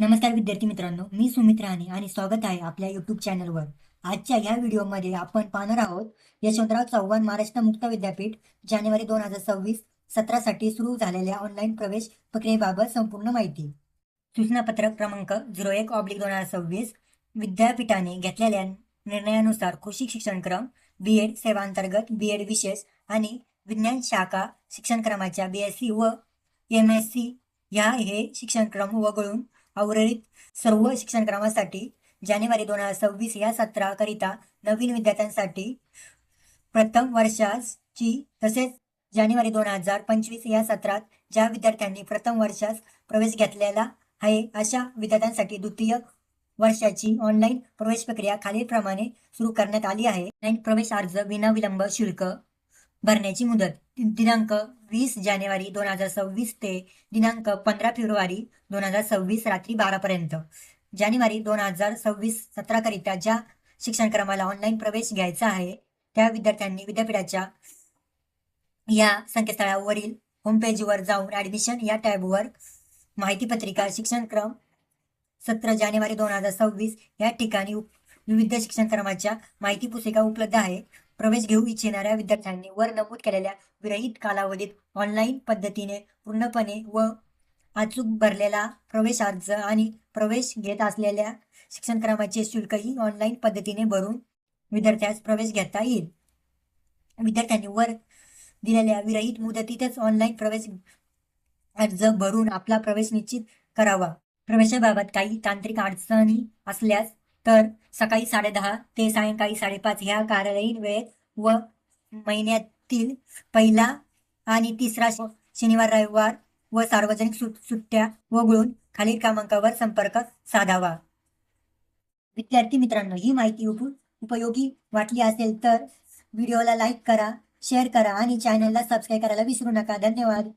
नमस्कार विद्यार्थी मित्रांनो मी सुमित राणे आणि स्वागत आहे आपल्या युट्यूब चॅनलवर आजच्या या व्हिडिओमध्ये आपण पाहणार आहोत यशवंतराव चव्हाण महाराष्ट्र मुक्त विद्यापीठ जानेवारी दोन हजार सव्वीस सत्रासाठी सुरू झालेल्या ऑनलाईन प्रवेश प्रक्रियेबाबत संपूर्ण माहिती. सूचनापत्रक क्रमांक झिरो एक ऑब्लिक दोन हजार सव्वीस विद्यापीठाने घेतलेल्या निर्णयानुसार कृषी शिक्षणक्रम बी एड सेवांतर्गत बी एड विशेष आणि विज्ञान शाखा शिक्षणक्रमाच्या बी एस सी व एम एस सी ह्या हे शिक्षणक्रम वगळून उर्वरित सर्व शिक्षणक्रमासाठी जानेवारी दोन हजार सव्वीस या सत्राकरिता नवीन विद्यार्थ्यांसाठी प्रथम वर्षाची तसेच जानेवारी दोन हजार पंचवीस या सत्रात ज्या विद्यार्थ्यांनी प्रथम वर्षास प्रवेश घेतलेला आहे अशा विद्यार्थ्यांसाठी द्वितीय वर्षाची ऑनलाईन प्रवेश प्रक्रिया खालीलप्रमाणे सुरू करण्यात आली आहे. ऑनलाईन प्रवेश अर्ज विनाविलंब शुल्क भरण्याची मुदत. दिनांक वीस जानेवारी दोन हजार सव्वीस ते दिनांक पंधरा फेब्रुवारी दोन हजार सव्वीस रात्री बारापर्यंत जानेवारी दोन हजार सव्वीस सत्राकरिता ज्या शिक्षणक्रमाला ऑनलाईन प्रवेश घ्यायचा आहे त्या विद्यार्थ्यांनी विद्यापीठाच्या या संकेतस्थळावरील होमपेजवर जाऊन ऍडमिशन या टॅबवर माहिती पत्रिका शिक्षणक्रम सत्र जानेवारी दोन हजार सव्वीस या ठिकाणी विविध शिक्षणक्रमाच्या माहिती पुस्तिका उपलब्ध आहे प्रवेश घेऊ इच्छिणाऱ्या विद्यार्थ्यांनी वर नमूद केलेल्या विरहित कालावधीत ऑनलाईन पद्धतीने पूर्णपणे व अचूक भरलेला प्रवेश अर्ज आणि प्रवेश घेत असलेल्या शिक्षणक्रमाचे शुल्कही ऑनलाईन पद्धतीने भरून विद्यार्थ्यास प्रवेश घेता येईल. विद्यार्थ्यांनी वर दिलेल्या विरहित मुदतीतच ऑनलाईन प्रवेश अर्ज भरून आपला प्रवेश निश्चित करावा. प्रवेशाबाबत काही तांत्रिक अडचणी असल्यास तर सकाळी साडेदहा ते सायंकाळी साडेपाच ह्या कार्यालयीन वेळेत व महिन्यातील पहिला आणि तिसरा शनिवार रविवार व सार्वजनिक सुट्ट्या वगळून खालील क्रमांकावर संपर्क साधावा. विद्यार्थी मित्रांनो ही माहिती उप उपयोगी वाटली असेल तर व्हिडिओला लाईक करा शेअर करा आणि चॅनलला सबस्क्राईब करायला विसरू नका. धन्यवाद.